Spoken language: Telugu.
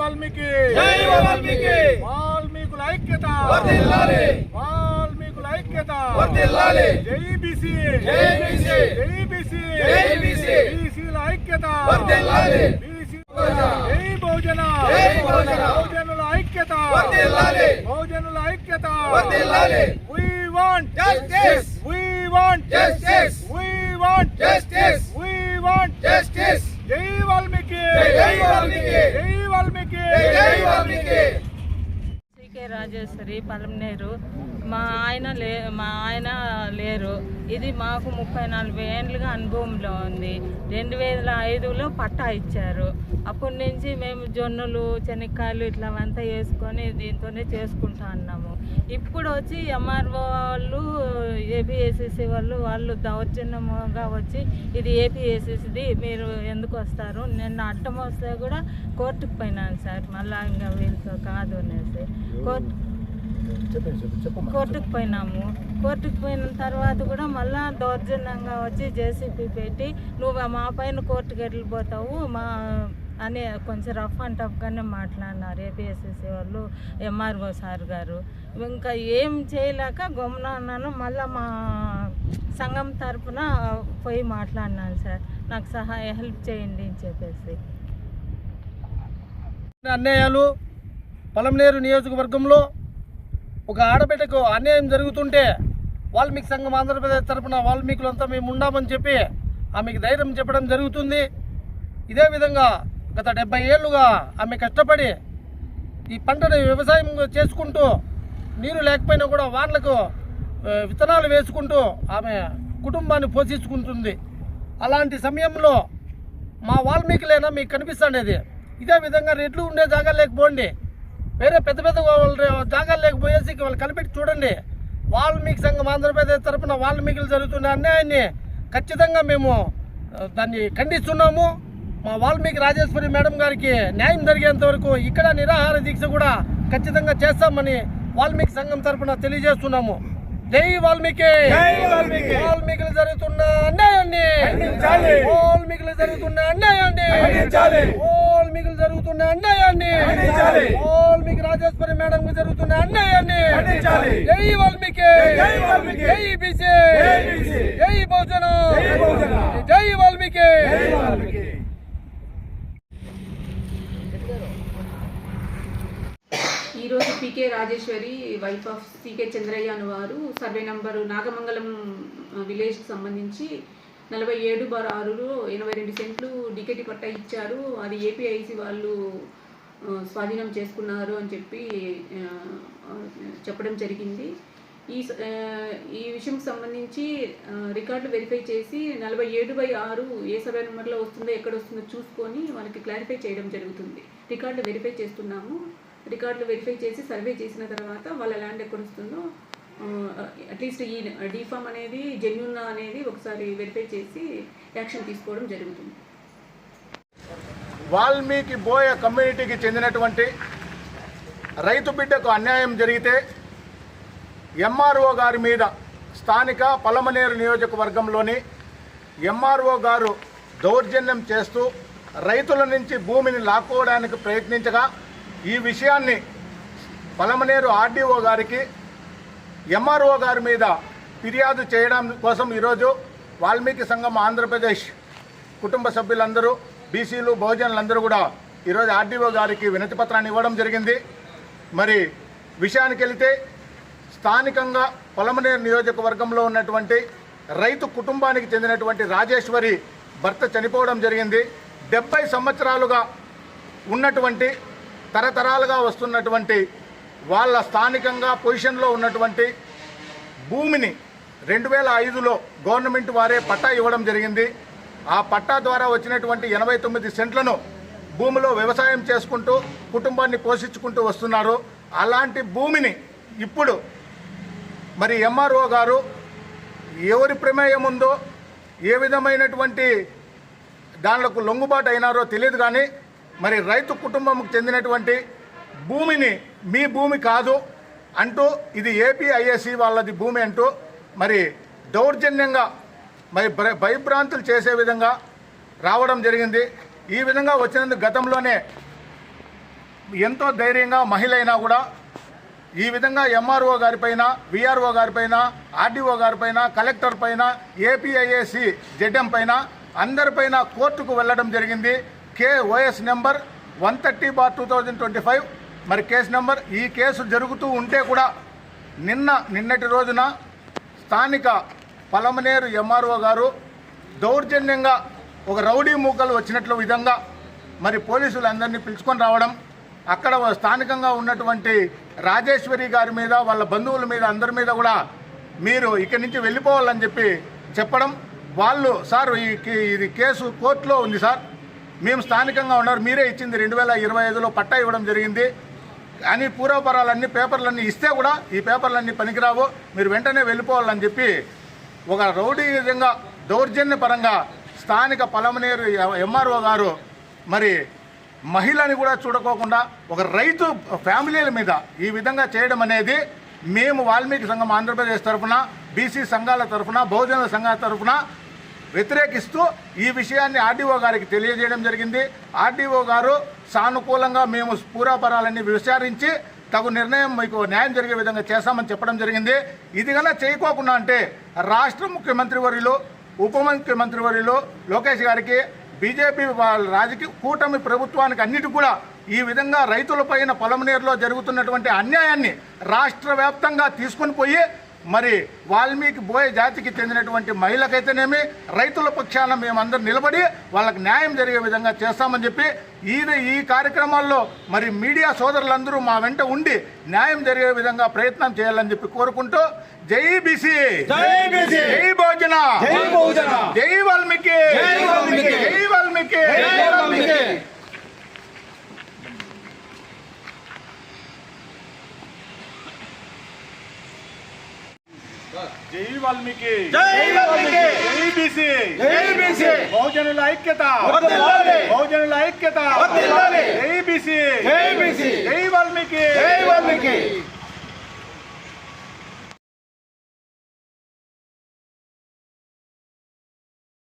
వాల్మీకి. వాల్మీకి. వాల్మీకుల ఐక్యత. వాల్మీకుల ఐక్యత. జై బీసీ. జై బీసీ. జై బీసీ. జై బీసీ. బీసీల ఐక్యత. జై బహుజన. బహుజనుల ఐక్యత. బహుజనుల ఐక్యత. we want Justice. we want Justice. we want Justice. we want justice జై వాల్మీకి జై వాల్మీకి. జై వాల్మీకి జై వాల్మీకి సికే పలమనేరు. మా ఆయన లే మా ఆయన లేరు. ఇది మాకు ముప్పై నలభై ఏండ్లుగా అనుభవంలో ఉంది. రెండు వేల ఐదులో పట్టా ఇచ్చారు. అప్పటి నుంచి మేము జొన్నలు చెనక్కాయలు ఇట్లావంతా వేసుకొని దీంతోనే చేసుకుంటా ఉన్నాము. ఇప్పుడు వచ్చి ఎంఆర్ఓ వాళ్ళు ఏపీఎస్ఎస్సి వాళ్ళు వాళ్ళు దౌర్జన్యంగా వచ్చి ఇది ఏపీఎస్ఎస్సిది మీరు ఎందుకు వస్తారు? నిన్న అడ్డం వస్తే కూడా కోర్టుకు పోయినాను సార్. మళ్ళా ఇంకా వీళ్ళతో కాదు అనేసి. కోర్టు కోర్టుకు పోయినాము. కోర్టుకు పోయిన తర్వాత కూడా మళ్ళా దౌర్జన్యంగా వచ్చి జేసీపీ పెట్టి నువ్వు మా పైన కోర్టుకు వెళ్ళిపోతావు మా అని కొంచెం రఫ్ అండ్ టఫ్గానే మాట్లాడినారు ఏపీఎస్ఎస్సీ వాళ్ళు ఎంఆర్ఓ సార్ గారు. ఇంకా ఏం చేయలేక గమ్మున ఉన్నాను మళ్ళీ మా సంఘం తరపున పోయి మాట్లాడినాను సార్. నాకు సహాయ హెల్ప్ చేయండి అని చెప్పేసి. అన్యాయాలు పలమనేరు నియోజకవర్గంలో ఒక ఆడబిడ్డకు అన్యాయం జరుగుతుంటే వాల్మీకి సంఘం ఆంధ్రప్రదేశ్ తరపున వాల్మీకులంతా మేము ఉన్నామని చెప్పి ఆమెకు ధైర్యం చెప్పడం జరుగుతుంది. ఇదే విధంగా గత డెబ్బై ఏళ్ళుగా ఆమె కష్టపడి ఈ పంటను వ్యవసాయం చేసుకుంటూ నీరు లేకపోయినా కూడా వానలకు విత్తనాలు వేసుకుంటూ ఆమె కుటుంబాన్ని పోషించుకుంటుంది. అలాంటి సమయంలో మా వాల్మీకులైనా మీకు కనిపిస్తుండేది. ఇదే విధంగా రెడ్లు ఉండే జాగా లేకపోండి వేరే పెద్ద పెద్ద వాళ్ళ జాగాలు లేకపోయేసి వాళ్ళు కనిపెట్టి చూడండి. వాల్మీకి సంఘం ఆంధ్రప్రదేశ్ తరపున వాల్మీకులు జరుగుతున్న అన్యాయాన్ని ఖచ్చితంగా మేము దాన్ని ఖండిస్తున్నాము. మా వాల్మీకి రాజేశ్వరి మేడం గారికి న్యాయం జరిగేంత వరకు ఇక్కడ నిరాహార దీక్ష కూడా ఖచ్చితంగా చేస్తామని వాల్మీకి సంఘం తరపున తెలియజేస్తున్నాము. జై వాల్మీకి! వాల్మీకి. వాల్మీకులు జరుగుతున్న అన్యాయాన్ని. వాల్మీకులు జరుగుతున్న అన్యాయాన్ని! అన్యాయాన్ని. వాల్మీకి రాజేశ్వరి మేడం కు జరుగుతున్న అన్యాయాన్ని. జై వాల్మీకి జై వాల్మీకి. జై బీసీ జై బీసీ. జై బహుజన వాల్మీకి జై వాల్మీకి ఈరోజు PK Rajeshwari wife of CK Chandraiah అను వారు సర్వే నంబరు నాగమంగళం విలేజ్కి సంబంధించి నలభై ఏడు బార్ ఆరులో ఎనభై రెండు సెంట్లు డికెటి పట్టా ఇచ్చారు. అది ఏపీఐసి వాళ్ళు స్వాధీనం చేసుకున్నారు అని చెప్పి చెప్పడం జరిగింది. ఈ స- ఈ విషయంకి సంబంధించి రికార్డులు వెరిఫై చేసి నలభై ఏడు బై ఆరు ఏ సర్వే నెంబర్లో వస్తుందో ఎక్కడ వస్తుందో చూసుకొని వాళ్ళకి క్లారిఫై చేయడం జరుగుతుంది. రికార్డులు వెరిఫై చేస్తున్నాము. రికార్డులు వెరిఫై చేసి సర్వే చేసిన తర్వాత వాళ్ళ ల్యాండ్ ఎక్కడ వస్తుందో అట్లీస్ట్ ఈ డిఫామ్ అనేది జెన్యున్ అనేది ఒకసారి వెరిఫై చేసి యాక్షన్ తీసుకోవడం జరుగుతుంది. వాల్మీకి బోయ కమ్యూనిటీకి చెందినటువంటి రైతు బిడ్డకు అన్యాయం జరిగితే ఎంఆర్ఓ గారి మీద స్థానిక పలమనేరు నియోజకవర్గంలోని ఎంఆర్ఓ గారు దౌర్జన్యం చేస్తూ రైతుల నుంచి భూమిని లాక్కోవడానికి ప్రయత్నించగా ఈ విషయాన్ని పలమనేరు ఆర్డీఓ గారికి ఎంఆర్ఓ గారి మీద ఫిర్యాదు చేయడం కోసం ఈరోజు వాల్మీకి సంఘం ఆంధ్రప్రదేశ్ కుటుంబ సభ్యులందరూ బీసీలు బహుజనులందరూ కూడా ఈరోజు ఆర్డీఓ గారికి వినతి పత్రాన్ని ఇవ్వడం జరిగింది. మరి విషయానికి వెళితే స్థానికంగా పొలమనేరు నియోజకవర్గంలో ఉన్నటువంటి రైతు కుటుంబానికి చెందినటువంటి రాజేశ్వరి భర్త చనిపోవడం జరిగింది. డెబ్బై సంవత్సరాలుగా ఉన్నటువంటి తరతరాలుగా వస్తున్నటువంటి వాళ్ళ స్థానికంగా పొజిషన్లో ఉన్నటువంటి భూమిని రెండు వేల ఐదులో గవర్నమెంట్ వారే పట్టా ఇవ్వడం జరిగింది. ఆ పట్టా ద్వారా వచ్చినటువంటి ఎనభై తొమ్మిది సెంట్లను భూమిలో వ్యవసాయం చేసుకుంటూ కుటుంబాన్ని పోషించుకుంటూ వస్తున్నారు. అలాంటి భూమిని ఇప్పుడు మరి ఎంఆర్ఓ గారు ఎవరి ప్రమేయం ఉందో ఏ విధమైనటువంటి దానిలకు లొంగుబాటు అయినారో తెలియదు కానీ మరి రైతు కుటుంబంకు చెందినటువంటి భూమిని మీ భూమి కాదు అంటూ ఇది ఏపీఐఏసీ వాళ్ళది భూమి అంటూ మరి దౌర్జన్యంగా మరి భయభ్రాంతులు చేసే విధంగా రావడం జరిగింది. ఈ విధంగా వచ్చినందుకు గతంలోనే ఎంతో ధైర్యంగా మహిళ అయినా కూడా ఈ విధంగా ఎంఆర్ఓ గారిపైన విఆర్ఓ గారిపైన ఆర్డీఓ గారిపైన కలెక్టర్ పైన ఏపీఐఏసి జడ్ఎం పైన అందరిపైన కోర్టుకు వెళ్ళడం జరిగింది. KOS number one thirty bar two thousand twenty five మరి కేసు నెంబర్ ఈ కేసు జరుగుతూ ఉంటే కూడా నిన్న నిన్నటి రోజున స్థానిక పలమనేరు ఎంఆర్ఓ గారు దౌర్జన్యంగా ఒక రౌడీ మూకలు వచ్చినట్లు విధంగా మరి పోలీసులు అందరినీ పిలుచుకొని రావడం అక్కడ స్థానికంగా ఉన్నటువంటి రాజేశ్వరి గారి మీద వాళ్ళ బంధువుల మీద అందరి మీద కూడా మీరు ఇక్కడి నుంచి వెళ్ళిపోవాలని చెప్పి చెప్పడం. వాళ్ళు సార్ ఈ కే- ఇది కేసు కోర్టులో ఉంది సార్. మేము స్థానికంగా ఉన్నారు మీరే ఇచ్చింది రెండు వేల ఇరవై ఐదులో పట్టా ఇవ్వడం జరిగింది. అని పూర్వపరాలన్నీ పేపర్లన్నీ ఇస్తే కూడా ఈ పేపర్లన్నీ పనికిరావు. మీరు వెంటనే వెళ్ళిపోవాలని చెప్పి ఒక రౌడీ విధంగా దౌర్జన్యపరంగా స్థానిక పలమనేరు ఎంఆర్ఓ గారు మరి మహిళని కూడా చూడకోకుండా ఒక రైతు ఫ్యామిలీల మీద ఈ విధంగా చేయడం అనేది మేము వాల్మీకి సంఘం ఆంధ్రప్రదేశ్ తరఫున బీసీ సంఘాల తరఫున బహుజన సంఘాల తరఫున వ్యతిరేకిస్తూ ఈ విషయాన్ని ఆర్డీఓ గారికి తెలియజేయడం జరిగింది. ఆర్డీఓ గారు సానుకూలంగా మేము పూరాపరాలన్నీ విచారించి తగు నిర్ణయం మీకు న్యాయం జరిగే విధంగా చేస్తామని చెప్పడం జరిగింది. ఇది కన్నా చేయకోకుండా అంటే రాష్ట్ర ముఖ్యమంత్రి వర్యులు ఉప ముఖ్యమంత్రి వర్యులు లోకేష్ గారికి బీజేపీ వాళ్ళ రాజకీయ కూటమి ప్రభుత్వానికి అన్నిటి కూడా ఈ విధంగా రైతులపైన పొలమనేరులో జరుగుతున్నటువంటి అన్యాయాన్ని రాష్ట్ర వ్యాప్తంగా తీసుకొని పోయి మరి వాల్మీకి బోయ జాతికి చెందినటువంటి మహిళకైతేనేమి రైతుల పక్షాన మేమందరం నిలబడి వాళ్ళకి న్యాయం జరిగే విధంగా చేస్తామని చెప్పి ఈ ఈ కార్యక్రమాల్లో మరి మీడియా సోదరులందరూ మా వెంట ఉండి న్యాయం జరిగే విధంగా ప్రయత్నం చేయాలని చెప్పి కోరుకుంటూ జై బీసీ జై బీసీ జై భోజన. జై బహుజన జై వాల్మీకి జై వాల్మీకి! జై వాల్మీకి జై వాల్మీకి జై వాల్మీకి జై వాల్మీకి! జై బీసీ జై బీసీ బహుజనుల ఐక్యత వర్ధిల్లాలి! బహుజనుల ఐక్యత వర్ధిల్లాలి! జై బీసీ జై బీసీ జై వాల్మీకి జై వాల్మీకి